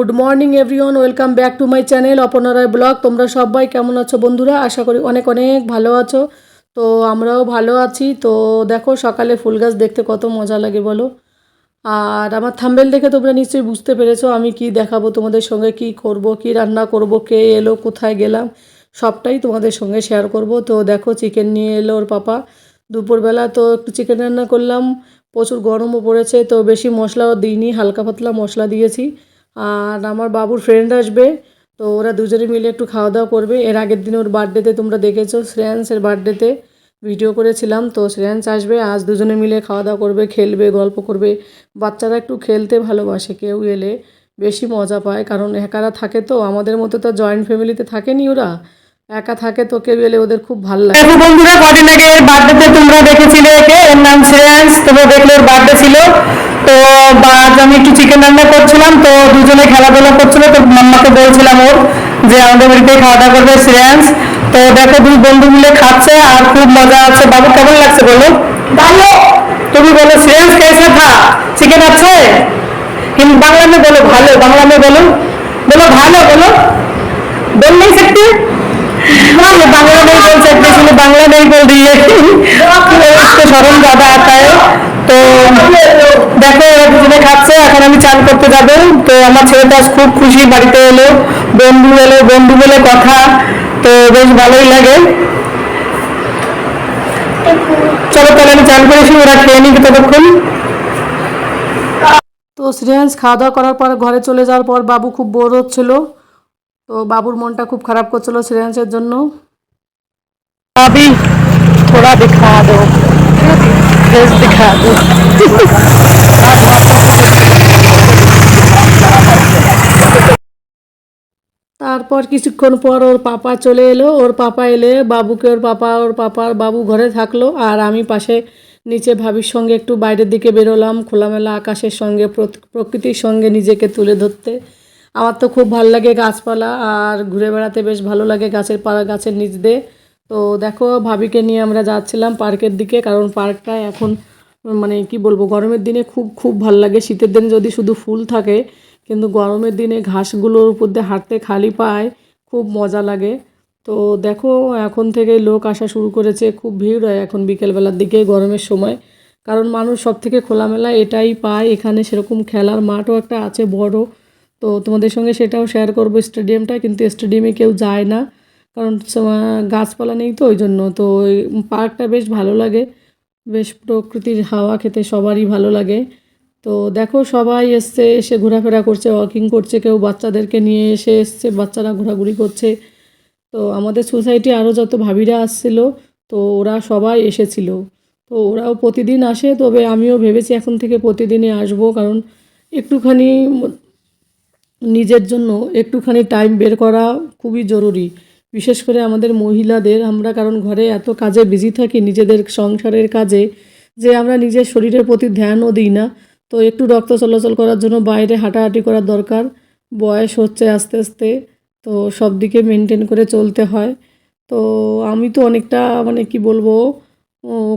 Good morning everyone welcome back to my channel অপনারায় blog তোমরা সবাই কেমন আছো বন্ধুরা? আশা করি অনেক অনেক ভালো আছো। তো আমরাও ভালো আছি। তো দেখো, সকালে ফুল গাছ দেখতে কত মজা লাগে বলো। আর আমার থাম্বেল দেখে তোমরা নিশ্চয়ই বুঝতে পেরেছ আমি কি দেখাবো, তোমাদের সঙ্গে কি করব, কি রান্না করব, কে এলো, কোথায় গেলাম, সবটাই তোমাদের সঙ্গে শেয়ার করব। তো দেখো চিকেন নিয়ে এলো ওর পাপা। দুপুরবেলা তো একটু চিকেন রান্না করলাম। প্রচুর গরমও পড়েছে, তো বেশি মশলাও দিইনি, হালকা পাতলা মশলা দিয়েছি। আর আমার বাবুর ফ্রেন্ড আসবে, তো ওরা দুজনে মিলে একটু খাওয়া দাওয়া করবে। এর আগের দিন ওর বার্থডেতে তোমরা দেখেছ শ্রেয়াংসের বার্থডেতে ভিডিও করেছিলাম, তো শ্রেয়াংস আসবে আজ দুজনে মিলে খাওয়া দাওয়া করবে, খেলবে, গল্প করবে। বাচ্চারা একটু খেলতে ভালোবাসে, কেউ এলে বেশি মজা পায়, কারণ একারা থাকে তো, আমাদের মতো তো জয়েন্ট ফ্যামিলিতে থাকেনি ওরা। একা থাকে তোকে কেউ ওদের খুব ভালো লাগে। দেখো বন্ধুরা কদিন আগে এর বার্থডেতে তোমরা দেখেছিলে একে এর নাম শ্রেয়াংস তোমরা দেখলে ওর বার্থডে ছিল। তো আজ আমি একটু চিকেন রান্না করছিলাম তো দুজনে খেলাধুলা করছিল তো মাম্মাকে বলছিলাম ওর যে আমাদের বাড়িতে খাওয়া দাওয়া করবে শ্রেয়াস তো দেখো দুই বন্ধু মিলে খাচ্ছে আর খুব মজা আছে। বাবু কেমন লাগছে বলো? ভালো। তুমি বলো শ্রেয়াস কেসে খা চিকেন আছে? হিন্দি বাংলা মে বলো ভালো বাংলা মে বলো। বলো ভালো বলো। বল নেই সেটি ये बांग्ला नहीं बोल सकते इसलिए बांग्ला नहीं बोल रही है उसको शरम ज्यादा आता है তো দেখো এরা দুজনে খাচ্ছে এখন আমি চান করতে যাবো তো আমার ছেলেটা আজ খুব খুশি বাড়িতে এলো বন্ধু এলো বন্ধু বলে কথা তো বেশ ভালোই লাগে চলো তাহলে আমি চান করেছি ওরা খেয়ে নিবি ততক্ষণ তো শ্রেয়াংস খাওয়া দাওয়া করার পর ঘরে চলে যাওয়ার পর বাবু খুব বোর হচ্ছিল তো বাবুর মনটা খুব খারাপ করছিল শ্রেয়াংসের জন্য अभी थोड़ा दिखा दो ड्रेस दिखा दो তারপর কিছুক্ষণ পর ওর পাপা চলে এলো ওর পাপা এলে বাবুকে ওর পাপা ওর পাপার বাবু ঘরে থাকলো আর আমি পাশে নিচে ভাবির সঙ্গে একটু বাইরের দিকে বেরোলাম খোলামেলা আকাশের সঙ্গে প্রত- প্রকৃতির সঙ্গে নিজেকে তুলে ধরতে আমার তো খুব ভালো লাগে গাছপালা আর ঘুরে বেড়াতে বেশ ভালো লাগে গাছের পাড়া গাছের নিচ দিয়ে। তো দেখো, ভাবিকে নিয়ে আমরা যাচ্ছিলাম পার্কের দিকে, কারণ পার্কটা এখন মানে কি বলব, গরমের দিনে খুব খুব ভালো লাগে। শীতের দিন যদি শুধু ফুল থাকে, কিন্তু গরমের দিনে ঘাসগুলোর উপর দিয়ে হাঁটতে খালি পায়, খুব মজা লাগে। তো দেখো, এখন থেকে লোক আসা শুরু করেছে, খুব ভিড় হয় এখন বিকেলবেলার দিকে গরমের সময়। কারণ মানুষ সব থেকে খোলামেলা এটাই পায়, এখানে সেরকম খেলার মাঠও একটা আছে, বড়। তো তোমাদের সঙ্গে সেটাও শেয়ার করব স্টেডিয়ামটা কিন্তু স্টেডিয়ামে কেউ যায় না। কারণ গাছপালা নেই তো ওই জন্য তো ওই পার্কটা বেশ ভালো লাগে। বেশ প্রকৃতির হাওয়া খেতে সবারই ভালো লাগে। তো দেখো সবাই এসছে, এসে ঘোরাফেরা করছে ওয়াকিং করছে, কেউ বাচ্চাদেরকে নিয়ে এসে এসছে, বাচ্চারা ঘোরাঘুরি করছে। তো আমাদের সোসাইটি আরও যত ভাবিরা আসছিল, তো ওরা সবাই এসেছিল। তো ওরাও প্রতিদিন আসে, তবে আমিও ভেবেছি এখন থেকে প্রতিদিনই আসব, কারণ একটুখানি নিজের জন্য একটুখানি টাইম বের করা খুবই জরুরি। বিশেষ করে আমাদের মহিলাদের, আমরা কারণ ঘরে এত কাজে বিজি থাকি, নিজেদের সংসারের কাজে, যে আমরা নিজের শরীরের প্রতি ধ্যানও দিই না। তো একটু রক্ত চলাচল করার জন্য বাইরে হাঁটাহাঁটি করার দরকার। বয়স হচ্ছে আস্তে আস্তে, তো সব দিকে মেনটেন করে চলতে হয়। তো আমি তো অনেকটা মানে কি বলব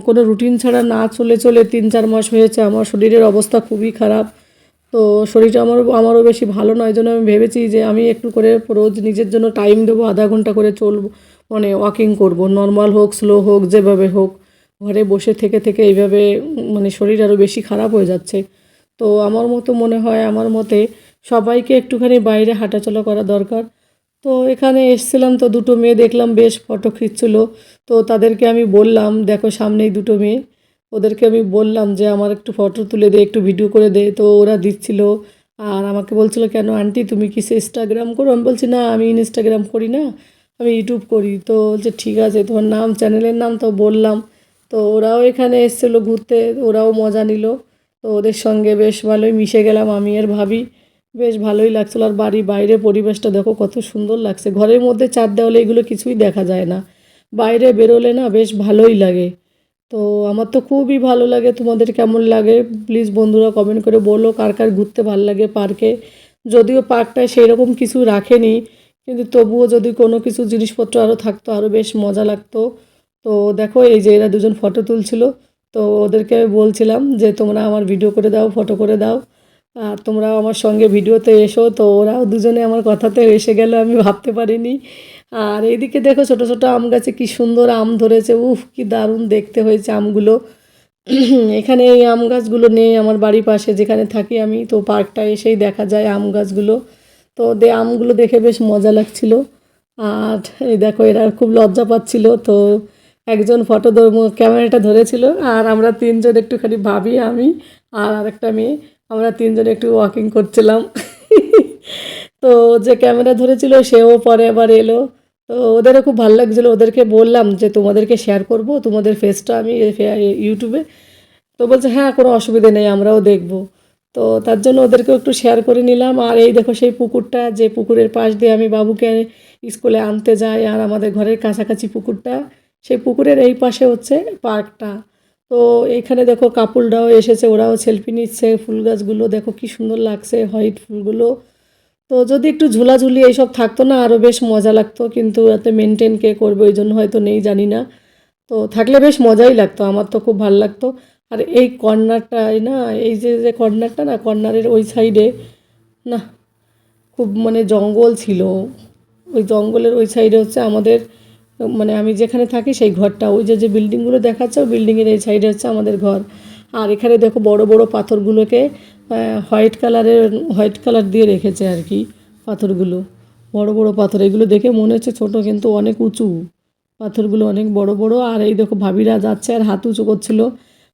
কোনো রুটিন ছাড়া না চলে চলে তিন চার মাস হয়েছে, আমার শরীরের অবস্থা খুবই খারাপ। তো শরীরটা আমারও আমারও বেশি ভালো নয় জন্য আমি ভেবেছি যে আমি একটু করে রোজ নিজের জন্য টাইম দেবো, আধা ঘণ্টা করে চলবো মানে ওয়াকিং করব নর্মাল হোক স্লো হোক, যেভাবে হোক, ঘরে বসে থেকে থেকে এইভাবে মানে শরীর আরও বেশি খারাপ হয়ে যাচ্ছে। তো আমার মতো মনে হয়, আমার মতে সবাইকে একটুখানি বাইরে হাঁটাচলা করা দরকার। তো এখানে এসছিলাম তো দুটো মেয়ে দেখলাম, বেশ ফটো খিচ্ছিল। তো তাদেরকে আমি বললাম, দেখো সামনেই দুটো মেয়ে। ওদেরকে আমি বললাম যে, আমার একটু ফটো তুলে দে, একটু ভিডিও করে দে। তো ওরা দিচ্ছিল। আর আমাকে বলছিল, কেন আন্টি, তুমি কি সে ইনস্টাগ্রাম করো? আমি বলছি, না, আমি ইনস্টাগ্রাম করি না, আমি ইউটিউব করি। তো বলছে, ঠিক আছে, তোমার নাম চ্যানেলের নাম তো বললাম। তো ওরাও এখানে এসেছিল ঘুরতে, ওরাও মজা নিল। তো ওদের সঙ্গে বেশ ভালোই মিশে গেলাম আমি আর ভাবি। বেশ ভালোই লাগছিল। আর বাড়ি বাইরে পরিবেশটা দেখো, কত সুন্দর লাগছে। ঘরের মধ্যে চার দেওয়ালে এগুলো কিছুই দেখা যায় না। বাইরে বেরোলে না বেশ ভালোই লাগে। তো আমার তো খুবই ভালো লাগে, তোমাদের কেমন লাগে? প্লিজ বন্ধুরা কমেন্ট করে বলো, কার কার ঘুরতে ভালো লাগে পার্কে যদিও পার্কটায় সেই রকম কিছু রাখেনি, কিন্তু তবুও যদি কোনো কিছু জিনিসপত্র আরও থাকতো আরও বেশ মজা লাগতো। তো দেখো, এই যে এরা দুজন ফটো তুলছিল, তো ওদেরকে আমি বলছিলাম যে, তোমরা আমার ভিডিও করে দাও ফটো করে দাও। আর তোমরাও আমার সঙ্গে ভিডিওতে এসো। তো ওরাও দুজনে আমার কথাতে এসে গেল, আমি ভাবতে পারিনি। আর এইদিকে দেখো ছোট ছোট আম গাছে কি সুন্দর আম ধরেছে। উফ, কি দারুণ দেখতে হয়েছে আমগুলো। এখানে এই আম গাছগুলো নেই আমার বাড়ির পাশে, যেখানে থাকি আমি, তো পার্কটা এসেই দেখা যায় আম গাছগুলো। তো দে, আমগুলো দেখে বেশ মজা লাগছিল। আর এই দেখো, এরা খুব লজ্জা পাচ্ছিল। তো একজন ফটো ক্যামেরাটা ধরেছিল, আর আমরা তিনজন একটুখানি ভাবি আমি আর আরেকটা মেয়ে। আমরা তিনজন একটু ওয়াকিং করছিলাম। তো যে ক্যামেরা ধরেছিল, সেও পরে আবার এলো। তো ওদেরও খুব ভালো লাগছিল। ওদেরকে বললাম যে, তোমাদেরকে শেয়ার করব। তোমাদের ফেসটা আমি ইউটিউবে তো বলছে হ্যাঁ কোনো অসুবিধা নেই, আমরাও দেখব। তো তার জন্য ওদেরকেও একটু শেয়ার করে নিলাম। আর এই দেখো সেই পুকুরটা, যে পুকুরের পাশ দিয়ে আমি বাবুকে স্কুলে আনতে যাই, আর আমাদের ঘরের কাছাকাছি পুকুরটা, সেই পুকুরের এই পাশে হচ্ছে পার্কটা। তো এইখানে দেখো কাপুলরাও এসেছে, ওরাও সেলফি নিচ্ছে, ফুল গাছগুলো দেখো কি সুন্দর লাগছে হোয়াইট ফুলগুলো। তো যদি একটু ঝুলাঝুলি এইসব থাকতো না আরও বেশ মজা লাগতো। কিন্তু এতে মেনটেন কে করবে ওই জন্য হয়তো নেই, জানি না। তো থাকলে বেশ মজাই লাগতো, আমার তো খুব ভালো লাগতো। আর এই কর্নারটায় না, এই যে যে কর্নারটা না, কর্নারের ওই সাইডে না, খুব মানে জঙ্গল ছিল। ওই জঙ্গলের ওই সাইডে হচ্ছে আমাদের মানে আমি যেখানে থাকি সেই ঘরটা। ওই যে যে বিল্ডিংগুলো দেখাচ্ছে, ওই বিল্ডিংয়ের এই সাইডে হচ্ছে আমাদের ঘর। আর এখানে দেখো বড় বড় পাথরগুলোকে হোয়াইট কালারের, হোয়াইট কালার দিয়ে রেখেছে আর কি পাথরগুলো। বড় বড় পাথর, এগুলো দেখে মনে হচ্ছে ছোট কিন্তু অনেক উঁচু। পাথরগুলো অনেক বড় বড়। আর এই দেখো ভাবিরা যাচ্ছে আর হাত উঁচু করছিল,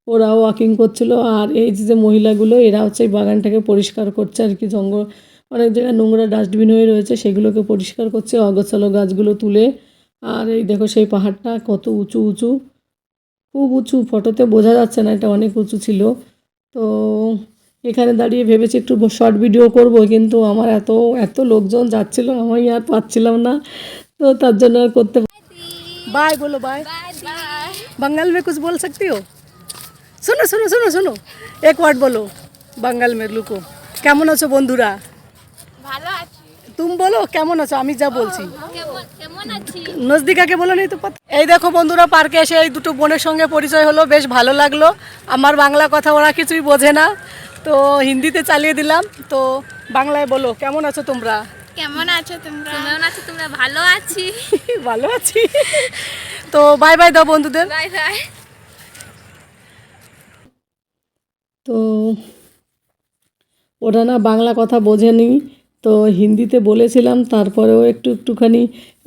ওরাও ওয়াকিং করছিল। আর এই যে মহিলাগুলো, এরা হচ্ছে এই বাগানটাকে পরিষ্কার করছে আর কি জঙ্গল, অনেক জায়গায় নোংরা ডাস্টবিন হয়ে রয়েছে, সেগুলোকে পরিষ্কার করছে, অগোছালো গাছগুলো তুলে। আর এই দেখো সেই পাহাড়টা কত উঁচু উঁচু। খুব উঁচু ফটোতে বোঝা যাচ্ছে না এটা অনেক উঁচু ছিল। তো এখানে দাঁড়িয়ে ভেবেছি একটু শর্ট ভিডিও করব কিন্তু আমার এত এত লোকজন যাচ্ছিল আমি আর পাচ্ছিলাম না। তো তার জন্য আর করতে বাই বলো বাই বাঙ্গাল মে কুছ বল সকতি হো শোনো শোনো শোনো শোনো। এক ওয়ার্ড বলো বাঙ্গাল মে লুকো কেমন আছো বন্ধুরা? ভালো আছি। তুমি বলো কেমন আছো? আমি যা বলছি। নজদিকাকে বলে নেই তো এই দেখো বন্ধুরা পার্কে এসে এই দুটো বোনের সঙ্গে পরিচয় হলো বেশ ভালো লাগল। আমার বাংলা কথা ওরা কিছুই বোঝে না। তো হিন্দিতে চালিয়ে দিলাম। তো বাংলায় বলো কেমন আছো তোমরা? কেমন আছো তোমরা? কেমন আছো তোমরা? ভালো আছি। ভালো আছি। তো বাই বাই দাও বন্ধুদের। বাই বাই তো ওরা না বাংলা কথা বোঝেনি। তো হিন্দিতে বলেছিলাম, তারপরেও একটু একটুখানি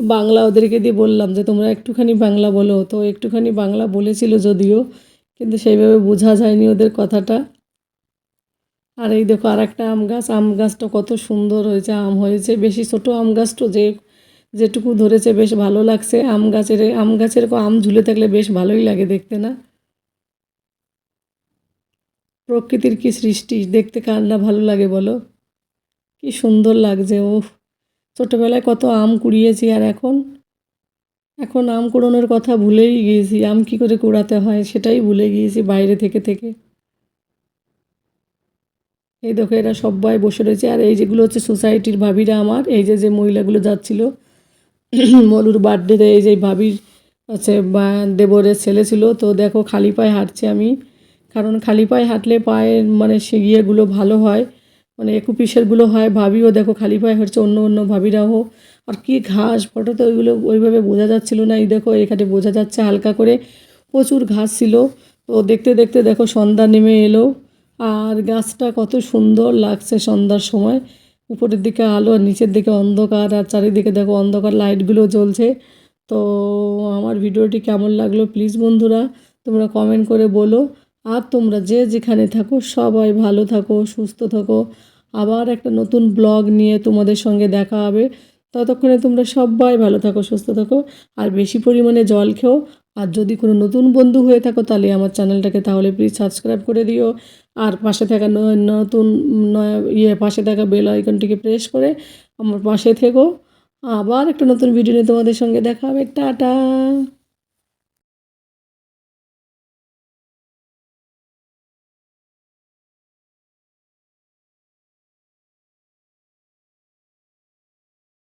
বাংলা ওদেরকে দিয়ে বললাম যে, তোমরা একটুখানি বাংলা বলো। তো একটুখানি বাংলা বলেছিল যদিও, কিন্তু সেইভাবে বোঝা যায়নি ওদের কথাটা। আর এই দেখো আর একটা আম গাছ, আম গাছটা কত সুন্দর হয়েছে, আম হয়েছে, বেশি ছোট আম গাছটা যে, যেটুকু ধরেছে বেশ ভালো লাগছে। আম গাছের আম গাছের আম ঝুলে থাকলে বেশ ভালোই লাগে দেখতে না? প্রকৃতির কি সৃষ্টি? দেখতে কার না ভালো লাগে বলো? কি সুন্দর লাগছে ও ছোটোবেলায় কত আম কুড়িয়েছি আর এখন এখন আম কুড়োনোর কথা ভুলেই গিয়েছি, আম কি করে কুড়াতে হয় সেটাই ভুলে গিয়েছি বাইরে থেকে থেকে। এই দেখো, এরা সবাই বসে রয়েছে আর এই যেগুলো হচ্ছে সোসাইটির ভাবিরা আমার, এই যে যে মহিলাগুলো যাচ্ছিল, মলুর বার্থডেতে এই যে ভাবির হচ্ছে বা দেবরের ছেলে ছিল, তো দেখো খালি পায়ে হাঁটছি আমি, কারণ খালি পায়ে হাঁটলে পায়ের মানে সে ইয়েগুলো ভালো হয়। মানে একুপিসেরগুলো হয়, ভাবিও দেখো খালি পায়ে হচ্ছে অন্য অন্য ভাবিরাও আর কি ঘাস ফটোতে ওইগুলো ওইভাবে বোঝা যাচ্ছিল না। এই দেখো এখানে বোঝা যাচ্ছে হালকা করে প্রচুর ঘাস ছিল। তো দেখতে দেখতে দেখো সন্ধ্যা নেমে এলো। আর গাছটা কত সুন্দর লাগছে সন্ধ্যার সময়। উপরের দিকে আলো আর নিচের দিকে অন্ধকার। আর চারিদিকে দেখো অন্ধকার লাইটগুলো জ্বলছে। তো আমার ভিডিওটি কেমন লাগল প্লিজ বন্ধুরা, তোমরা কমেন্ট করে বলো। আর তোমরা যে যেখানে থাকো, সবাই ভালো থাকো, সুস্থ থাকো। আবার একটা নতুন ব্লগ নিয়ে তোমাদের সঙ্গে দেখা হবে। ততক্ষণে তোমরা সবাই ভালো থাকো, সুস্থ থাকো, আর বেশি পরিমাণে জল খেও। আর যদি কোনো নতুন বন্ধু হয়ে থাকো, তাহলে আমার চ্যানেলটাকে তাহলে প্লিজ সাবস্ক্রাইব করে দিও। আর পাশে থাকা নতুন ইয়ে পাশে থাকা বেল আইকনটিকে প্রেস করে আমার পাশে থেকো। আবার একটা নতুন ভিডিও নিয়ে তোমাদের সঙ্গে দেখা হবে। টাটা!